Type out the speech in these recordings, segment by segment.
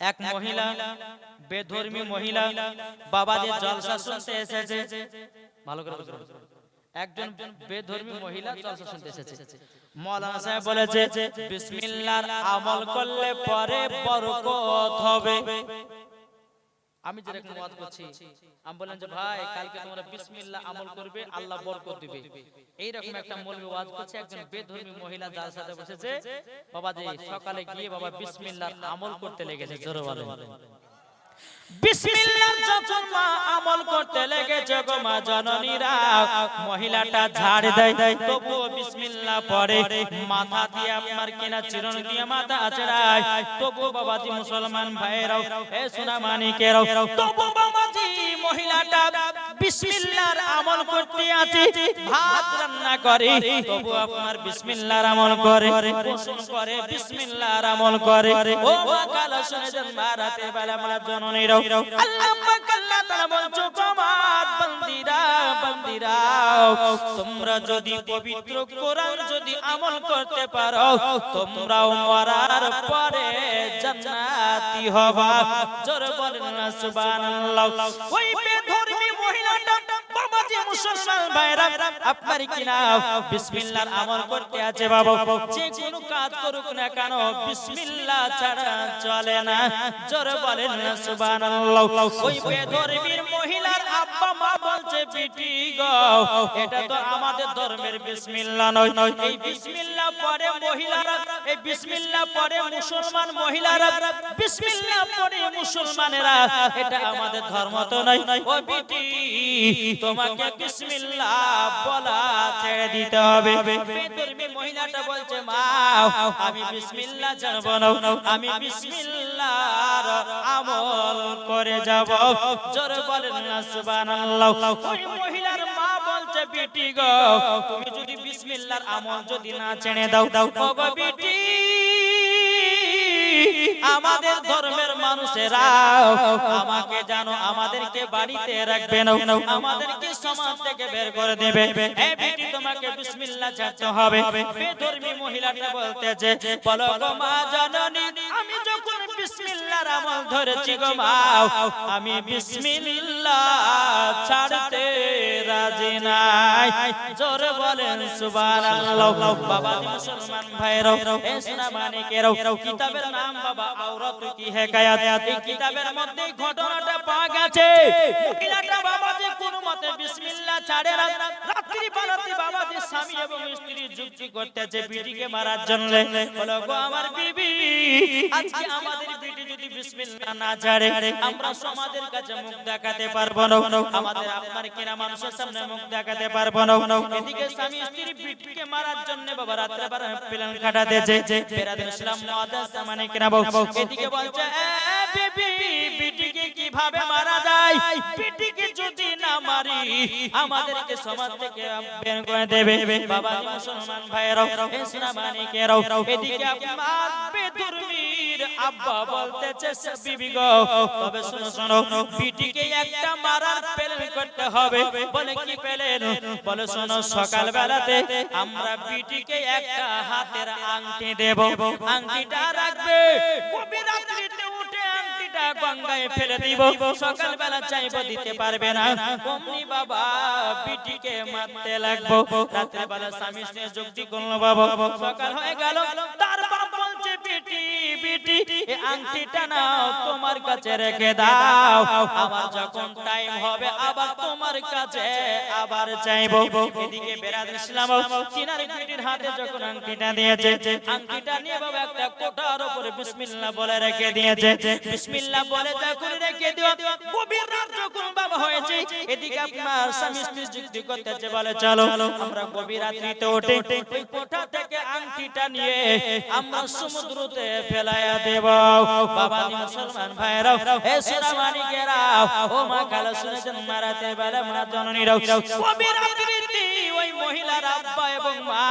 এক মহিলা, বেধর্মী মহিলা বাবাদের জলসা শুনতে এসেছে। ভালো করে। একজন বেধর্মী মহিলা জলসা শুনতে এসেছে। মৌলানা সাহেব বলেছে বিসমিল্লাহর আমল করলে পরে বরকত হবে। আমি যে রকম ওয়াজ করছি আমি বললাম যে ভাই কালকে তোমরা বিসমিল্লাহ আমল করবে আল্লাহ বরকত দিবে। এই রকম একটা মৌলবি ওয়াজ করছে একজন বেধর্মী মহিলা যার সাথে বসেছে বাবা যে সকালে গিয়ে বাবা বিসমিল্লাহ আমল করতে লেগেছে জোরে বলেন। বিসমিল্লাহ যখন মা আমল করতে লেগেছে গো মা জননীরা। মহিলাটা ঝাড় দেয়, তবুও বিসমিল্লাহ বাবাজি মহিলাটা বিসমিল্লাহর আমল করতে আছে ভাত রান্না করে তবু আপনার বিসমিল্লাহর আমল করে গোসল করে বিসমিল্লাহর আমল করে ও মা কালা শুনে যান মা রাতে বেলা মা জননীরাও। আল্লাহ পাক আল্লাহ তাআলা বলছো কমাত বন্দিরা বন্দিরা তোমরা যদি পবিত্র কোরআন যদি আমল করতে পারো তোমরাও মরার পরে জান্নাতি হবা। জোরে বলেন না সুবহানাল্লাহ। ওই আপনার কি না? বিসমিল্লাহর আমল করতে আছে বাবা। যে কোনো কাজ করুক না কেন, বিসমিল্লাহ ছাড়া চলে না। জোরে বলেন না, সুবহানাল্লাহ। ওই বেধর্মীর মহিলার আব্বা মা বলছে, বিটি গো, এটা তো আমাদের ধর্মের বিসমিল্লাহ নয়। এই বিসমিল্লাহ পরে মহিলারা এই বিসমিল্লাহ পরে মুসলমান মহিলারা, বিসমিল্লাহ পরে মুসলমানেরা, এটা আমাদের ধর্ম তো নয়। ও বিটি, তোমাকে বিসমিল্লাহ বলা ছেড়ে দিতে হবে। বেধর্মী মহিলাটা বলছে, মা, আমি বিসমিল্লাহ জানব না। আমি বিসমিল্লাহর আমল করে যাব। জোরে বলেন না, সুবহানাল্লাহ। ওই মহিলার মা বলছে বেটি গো, তুমি যদি বিসমিল্লাহর আমল যদি না ছেড়ে দাও দাও গো বেটি, আমাদের ধর্মের মানুষেরা আমাকে জানো আমাদেরকে বাড়িতে রাখবে না, আমাদেরকে সমাজ থেকে বের করে দেবে। এ বেটি, তোমাকে বিসমিল্লাহ ছাড়তে হবে। বেধর্মী মহিলাটা বলতেছে, বলো গো মা জননী বিসমিল্লাহর আমল ধরেছি গো আমি বিসমিল্লাহ ছাড়তে রাজি নাই। জোরে বলেন সুবহানাল্লাহ। বাবা মুসলমান ভাইরাও এ সোনা মানিকেরাও, কিতাবের নাম বাবা আওরাত কি হেকায়াত? এই কিতাবের মধ্যে ঘটনাটা পাওয়া গেছে। মহিলাটা বাবা যে কোনো মতে বিসমিল্লাহ ছাড়ে না। রাত্রি বারাতে বাবা যে স্বামী এবং স্ত্রী যুক্তি করতেছে, বিটিকে মারার জন্য। বলো গো আমার বিবি, আজকে আমাদের বিটি যদি বিসমিল্লাহ না ছাড়ে, আমরা সমাজের কাছে মুখ দেখাতে পারব না। আমাদের আপনার কিনা মানুষের সামনে মুখ দেখাতে পারব না। এদিকে স্বামী স্ত্রী বিটিকে মারার জন্য বাবা রাত্রে বার প্ল্যান কাটাতেছে বেরাদের ইসলাম মুআদ্দাস মানে কিনা বউ। এদিকে বলছে বিটিকে কীভাবে মারা যায়? বিটিকে যদি না মারি, আমাদেরকে সমাজ থেকে বের করে দেবে। বাবা মুসলমান ভাইরাও এসনা এদিকে আপনার বেদুর্মীর আব্বা বলতেছে বিবি গো। তবে শুনো শোনো বিটিকে একটা মারার প্ল্যান করতে হবে। বলে কি পেলেন? বলে শোনো সকাল বেলাতে আমরা বিটিকে একটা হাতের আংটি দেব। আংটিটা রাখবে। কবি রাত্রিতে উঠে আংটিটা গঙ্গায় ফেলে দিব। সকাল বেলা চাইব দিতে পারবে না। অমনি বাবা বিটিকে মারতে লাগবো। রাত্রে বেলা স্বামী যুক্তি করল বাবা। সকাল হয়ে গেল। তার এই আংটিটা নাও তোমার কাছে রেখে দাও। আবার যখন টাইম হবে আবার তোমার কাছে আবার চাইব। এদিকে বেরাদ ইসলাম চিনার বিটির হাতে যখন আংটিটা দিয়েছে আংটিটা নিয়ে বাবা একটা কোটার উপরে বিসমিল্লাহ বলে রেখে দিয়েছে। বিসমিল্লাহ বলে যখন রেখে দিও গভীর রাত যখন বাবা হয়েছে। এদিকে আপনার স্বামী স্ত্রী যুক্তি করতেছে বলে চলো আমরা গভীর রাত্রিতে উঠে ওই কোঠা থেকে আংটিটা নিয়ে আমরা সমুদ্রতে ফেলাইয়া দেব। বাবা মুসলমান ভাইরাও হে সোনা মানিকেরাও ও মা কালা শুনেছেন মারাতে বেলা মা জননীরাও গভীর মা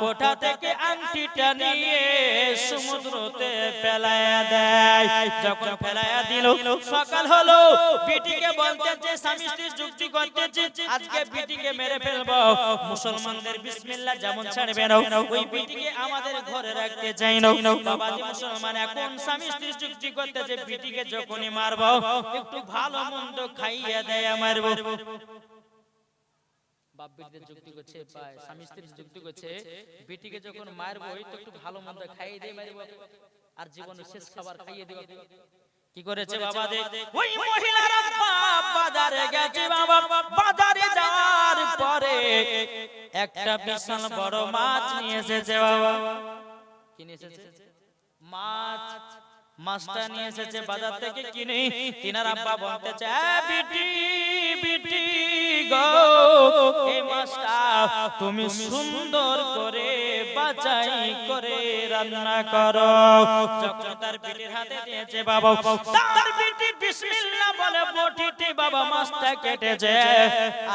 কোঠা থেকে আংটিটা নিয়ে সমুদ্রতে ফেলায়া দেয়? যখন ফেলায়া দিল, সকাল হলো, বিটিকে বলতে যে, স্বামী স্ত্রী যুক্তি করতেছে, আজকে বিটিকে মেরে ফেলব। মুসলমানদের বিসমিল্লাহ যেমন ছাড়বে না, ওই বিটিকে আমাদের ঘরে রাখতে চাই না। বাবাজি মুসলমান, এখন স্বামী স্ত্রী যুক্তি করতেছে, বিটিকে যখনই মারবো, একটু ভালো মন্দ খাইয়ে দেয়, মারবো। বাপ বেটিদের যুক্তি করছে বা স্বামী স্ত্রীর যুক্তি করছে বেটিকে যখন মারবো তো একটু ভালো মন্দ খাইয়ে দিয়ে মারবো আর জীবনের শেষ খাবার খাইয়ে দেবো। কি করেছে বাবা দে ওই মহিলারা বাজারে গেছে বাবা বাজারে যাওয়ার পরে একটা বিশাল বড় মাছ নিয়ে এসেছে বাবা। কি নিয়ে এসেছে। মাছ মাছটা নিয়ে এসেছে বাজার থেকে কিনে। তিনার আব্বা বলতে চায় বিটি বিটি গো এই মাছটা তুমি সুন্দর করে বাছাই করে রান্না করো। যখন তার বিটির হাতে দিয়েছে বাবা তার বটিতে বাবা মাছটা কেটেছে।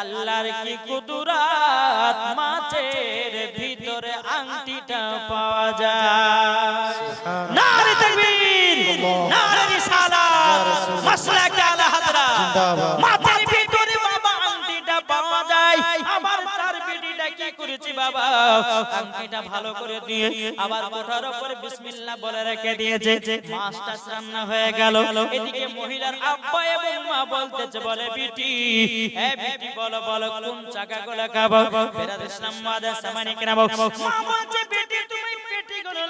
আল্লাহর কি কুদরাত মাছের ভিতরে আংটিটা পাওয়া যায়। নারী তাকবীর নারী রিসালাত মাসলাক আলা হযরত। মাথার বাবা ভালো করে দিয়ে আবার কোঠার উপরে বলে রেখে দিয়েছে। মাছটা রান্না হয়ে গেল। এদিকে মহিলার বলতেছে, বলে চাকা গুলো খাব? বেরাদ ইসলাম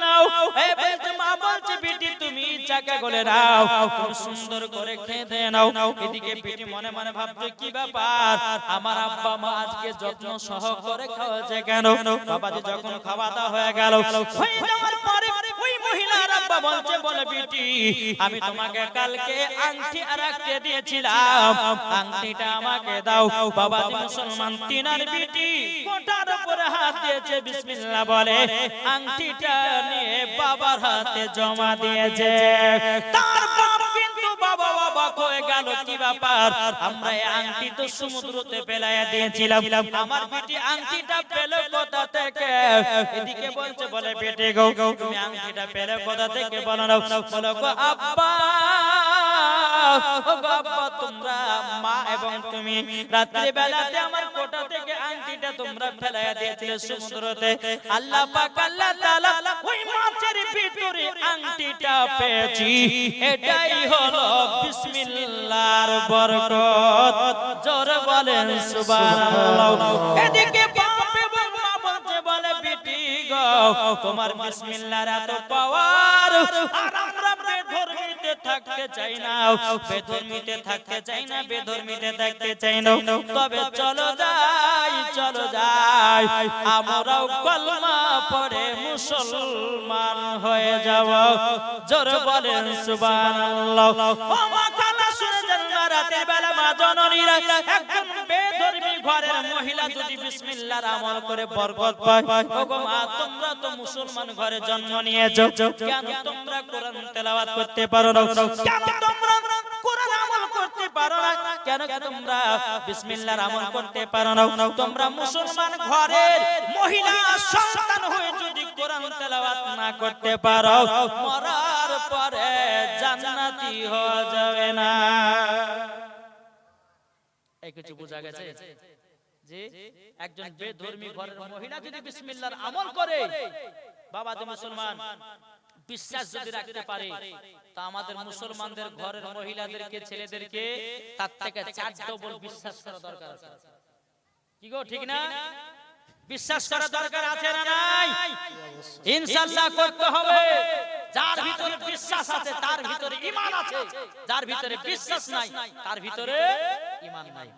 নাও। বলছে বিটি তুমি চাকা গলে নাও খুব সুন্দর করে খেতে নাও। এদিকে বিটি মনে মনে ভাবছে, কি ব্যাপার? আমার আব্বা মা আজকে যত্ন সহ করে খাওয়াছে কেন? বাবাজি যখন খাওয়া দাওয়া হয়ে গেল, হয়ে যাওয়ার আব্বা বলছে, বলে বিটি, আমি তোমাকে কালকে আংটি রাখতে দিয়েছিলাম। আংটিটা আমাকে দাও। বাবা মুসলমান, তিনার বিটি কোটার উপরে হাত দিয়েছে, বিসমিল্লাহ বলে। আংটিটা নিয়ে বাবার হাতে জমা দিয়েছে। তার বাপ কিন্তু বাবা হয়ে গেল, কি ব্যাপার? আমরা আংটি তো সমুদ্রতে ফেলাইয়া দিয়েছিলাম। আমার বেটি আংটিটা পেল কোথা থেকে? এদিকে বলছে, বলে, বেটে গো, তুমি আংটিটা পেলে কোথা থেকে? বলো বলো, গো, আব্বা আল্লাহ পাক আংটিটা পেয়েছি। এটাই হলো বিসমিল্লাহর বরকত। জোর বলেন সুবহানাল্লাহ। এদিকে বাপ এবং মা বলতে বলে, বেটি গো, তোমার বিসমিল্লাহর এত পাওয়ার আর আমরা বেধর্মীতে থাকতে চাই না। বেধর্মীতে থাকতে চাই না, বেধর্মীতে থাকতে চাই না। তবে চলো যাই। চলো যাই, আমরাও কলমা পড়ে মুসলমান হয়ে যাব। জোর বলেন সুবহানাল্লাহ। মহিলা তো মুসলমান ঘরে জন্ম নিয়েছো। কেন তোমরা কোরআন তেলাওয়াত করতে পারো না? কেন তোমরা কেন তোমরা বিসমিল্লাহর আমল করতে পারো না? তোমরা মুসলমান ঘরের মহিলা সন্তান হয়ে যদি কোরআন তেলাওয়াত না করতে পারো মরার পরে জান্নাতি হওয়া যাবে না। এই কিছু বোঝা গেছে? যে একজন বেধর্মী ঘরের মহিলা যদি বিসমিল্লাহর আমল করে বাবা যে মুসলমান। বিশ্বাস যদি রাখতে পারে তা আমাদের মুসলমানদের ঘরের মহিলাদেরকে ছেলেদেরকে তার থেকে চার ডবল বিশ্বাস করা দরকার আছে। কি গো ঠিক না? বিশ্বাস করা দরকার আছে না নাই? ইনশাআল্লাহ করতে হবে। যার ভিতরে বিশ্বাস আছে তার ভিতরে ঈমান আছে। যার ভিতরে বিশ্বাস নাই তার ভিতরে ঈমান নাই।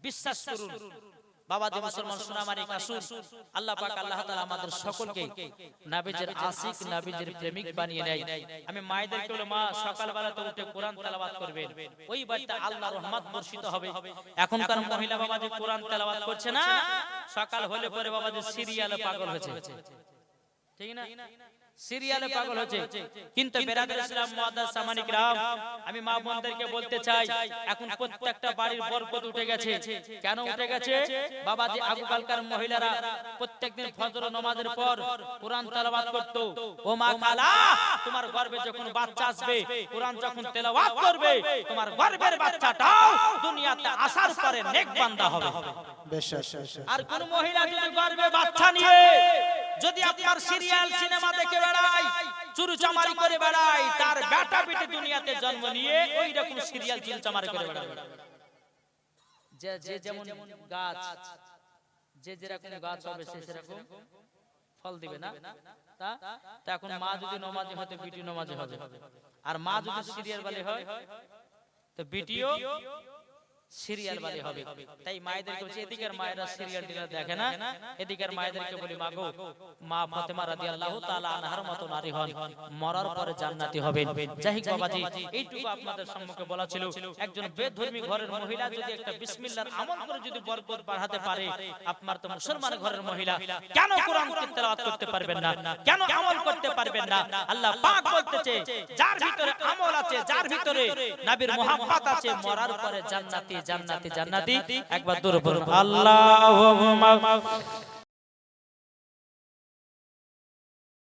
বিশ্বাস করুন। বাবা যে মুসলমান সোনামারি কাসুর আল্লাহ পাক আল্লাহ তাআলা আমাদের সকলকে নবীজির আশিক নবীজির প্রেমিক বানিয়ে নেয়। আমি মায়েদেরকে বলে মা সকালবেলাতে উঠে কোরআন তেলাওয়াত করবেন। ওই বাড়িতে আল্লাহ রহমত বর্ষিত হবে। এখনকার মহিলা বাবা যে কোরআন তেলাওয়াত করছে না? সকাল হলে পরে বাবা যে সিরিয়ালে পাগল হয়েছে। ঠিক না? সিরিয়ালে পাগল হচ্ছে কিন্তু বেরাদের ইসলাম মুআদ্দাস সামানিক রাম আমি মা বোনদেরকে বলতে চাই এখন প্রত্যেকটা বাড়ির বরকত উঠে গেছে। কেন উঠে গেছে? বাবা যে আগুকালকার মহিলারা প্রত্যেকদিন ফজর নামাজের পর কোরআন তেলাওয়াত করত। ও মা খালা তোমার গর্ভে যখন বাচ্চা আসবে কোরআন যখন তেলাওয়াত করবে তোমার গর্ভের বাচ্চাটাও দুনিয়াতে আসার পরে নেক বান্দা হবে। আর কোন মহিলা যদি গর্ভে বাচ্চা নিয়ে যদি আপনার সিরিয়াল সিনেমা দেখে বেড়ায় চুরু চামারি করে বেড়ায়, তার বেটা বেটি দুনিয়াতে জন্ম নিয়ে ওই রকম সিরিয়াল চুরু চামারি করে বেড়াবে। যে যে যেমন গাছ, যে যেরকম গাছ হবে সে সেরকম ফল দিবে না। তা এখন মা যদি নমাজি হতে বিটি নমাজি হবে। আর মা যদি সিরিয়াল বালি হয়, তো বিটিও সিরিয়াল বালি হবে। তাই মায়েদেরকে বলছি এদিকের মায়েরা সিরিয়াল টিলা দেখে না। এদিকের মায়েদেরকে বলি মাগো মা ফাতেমা রাদিয়াল্লাহু তাআলা আনহার মতো নারী হন। মরার পরে জান্নাতি হবেন। যাই হোক বাবাজি এইটুকু আপনাদের সম্মুখে বলা ছিল একজন বেধর্মী ঘরের মহিলা যদি একটা বিসমিল্লাহর আমল করে যদি বরকত বাড়াতে পারে আপনার তো মুসলমান ঘরের মহিলা। কেন কোরআন তেলাওয়াত করতে পারবেন না? কেন আমল করতে পারবেন না? আল্লাহ পাক বলতেছে যার ভিতরে আমল আছে যার ভিতরে নবীর মোহাম্মত আছে মরার পরে জান্নাতি জান্নাতি জান্নাতি একবার দূর পড়ুন আল্লাহুম্মা